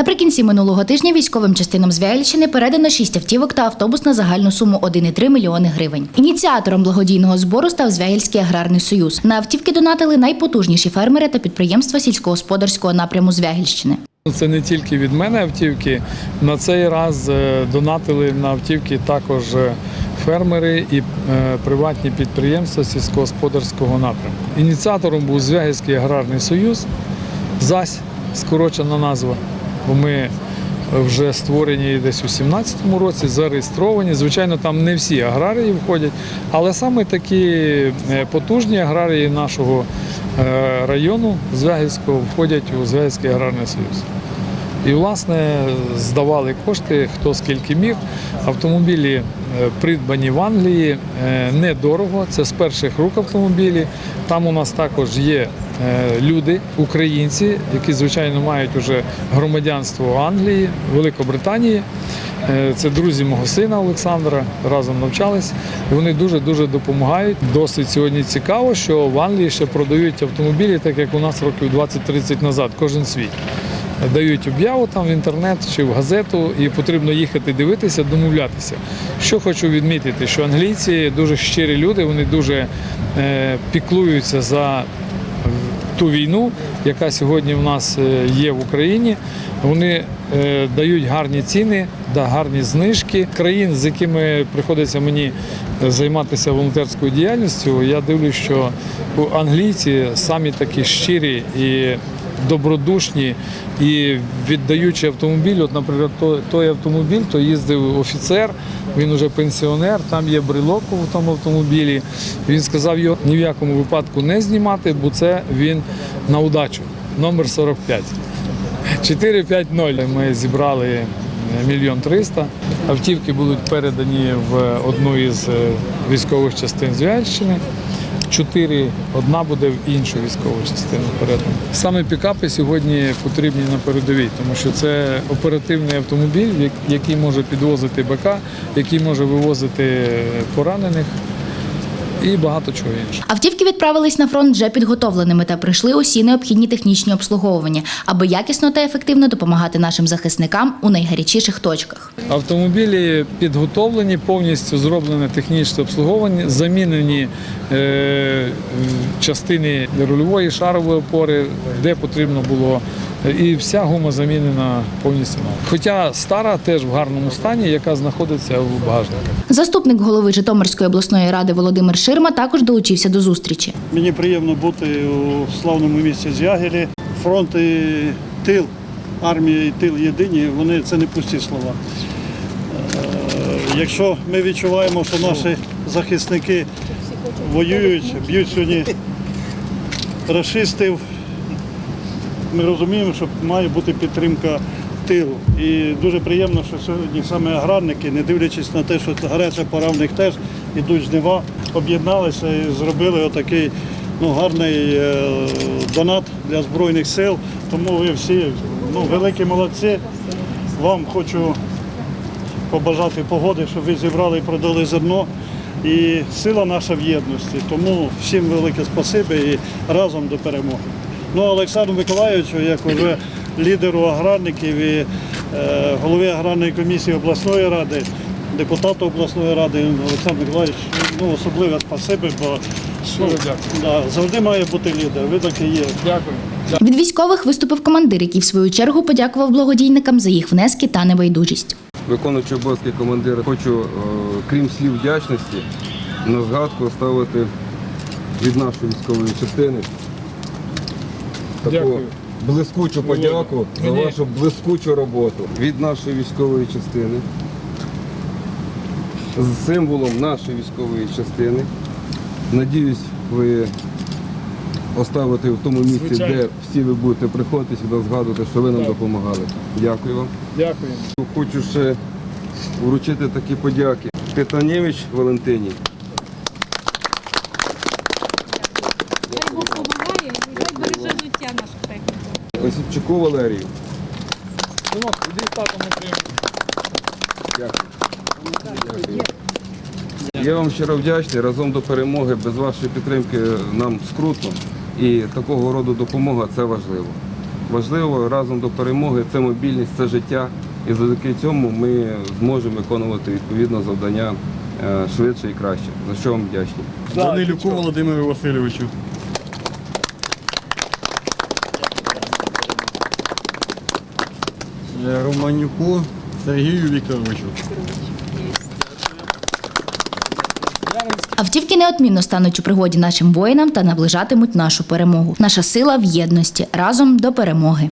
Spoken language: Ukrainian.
Наприкінці минулого тижня військовим частинам Звяльщини передано 6 автівок та автобус на загальну суму 1,3 мільйони гривень. Ініціатором благодійного збору став Звягільський аграрний союз. На автівки донатили найпотужніші фермери та підприємства сільськогосподарського напряму Звягільщини. Це не тільки від мене автівки. На цей раз е, донатили на автівки також е, фермери і е, приватні підприємства сільськогосподарського напрямку. Ініціатором був Звягільський аграрний союз, ЗАСь, скорочена назва, бо ми вже створені десь у 2017 році, зареєстровані. Звичайно, там не всі аграрії входять, але саме такі е, потужні аграрії нашого е, району Звягільського входять у Звягівський аграрний союз. І, власне, здавали кошти, хто скільки міг. Автомобілі е, придбані в Англії е, недорого. Це з перших рук автомобілі. Там у нас також є е, люди, українці, які, звичайно, мають уже громадянство Англії, Великобританії. Це друзі мого сина Олександра, разом навчались. І вони дуже-дуже допомагають. Досить сьогодні цікаво, що в Англії ще продають автомобілі, так як у нас років 20-30 назад, кожен свій дають об'яву там в інтернет чи в газету, і потрібно їхати дивитися, домовлятися. Що хочу відмітити, що англійці дуже щирі люди, вони дуже е, піклуються за ту війну, яка сьогодні в нас е, є в Україні. Вони е, дають гарні ціни, да, гарні знижки. Країн, з якими приходиться мені займатися волонтерською діяльністю, я дивлюсь, що англійці самі такі щирі і добродушні і віддаючи автомобіль, от, наприклад, той, автомобіль, то їздив офіцер, він уже пенсіонер, там є брелок в тому автомобілі. Він сказав його ні в якому випадку не знімати, бо це він на удачу. Номер 45. 4-5-0. Ми зібрали е, мільйон триста. Автівки будуть передані в одну із е, військових частин Звяльщини. Чотири, одна буде в іншу військову частину передана. Саме пікапи сьогодні потрібні на передовій, тому що це оперативний автомобіль, як- який може підвозити БК, який може вивозити поранених і багато чого іншого. Автівки відправились на фронт вже підготовленими та пройшли усі необхідні технічні обслуговування, аби якісно та ефективно допомагати нашим захисникам у найгарячіших точках. Автомобілі підготовлені, повністю зроблене технічне обслуговування, замінені е, частини рульової шарової опори, де потрібно було. І вся гума замінена повністю. нова. Хоча стара теж в гарному стані, яка знаходиться в багажниках. Заступник голови Житомирської обласної ради Володимир Ширма також долучився до зустрічі. Мені приємно бути у славному місті Звягелі. Фронт і тил, армія і тил єдині, вони це не пусті слова. Е, Якщо ми відчуваємо, що наші захисники воюють, б'ють сьогодні расистів, ми розуміємо, що має бути підтримка тилу. І дуже приємно, що сьогодні саме аграрники, не дивлячись на те, що гаряча пора в них теж ідуть жнива, об'єдналися і зробили отакий ну, гарний е, донат для Збройних сил. Тому ви всі ну, великі молодці. Вам хочу побажати погоди, щоб ви зібрали і продали зерно. І сила наша в єдності. Тому всім велике спасибі і разом до перемоги. Ну, Олександру Миколаївичу, як вже лідеру аграрників і е, голові аграрної комісії обласної ради, депутату обласної ради Олександр Миколаївич, ну, особливе спасибі, бо ну, да, завжди має бути лідер. Ви таки є. Дякую. Від військових виступив командир, який в свою чергу подякував благодійникам за їх внески та небайдужість. Виконуючи обов'язки командира, хочу, е, крім слів вдячності, на згадку ставити від нашої військової частини таку Дякую. Блискучу подяку за вашу блискучу роботу. Від нашої військової частини, з символом нашої військової частини. Надіюсь, ви оставите в тому місці, Звичайно. де всі ви будете приходити сюди, згадувати, що ви нам Так. допомагали. Дякую вам. Дякую. Хочу ще вручити такі подяки. Титанєвич Валентині. Техніків. Валерію. Синок, іди з татом. Дякую. Дякую. Я вам щиро вдячний. Разом до перемоги. Без вашої підтримки нам скрутно. І такого роду допомога це важливо. важливо разом до перемоги це мобільність, це життя. І завдяки цьому ми зможемо виконувати відповідно завдання е, швидше і краще. За що вам вдячні. Данилюку Володимиру Васильовичу. Романюку Сергію Вікторовичу. Автівки неодмінно стануть у пригоді нашим воїнам та наближатимуть нашу перемогу. Наша сила в єдності разом до перемоги.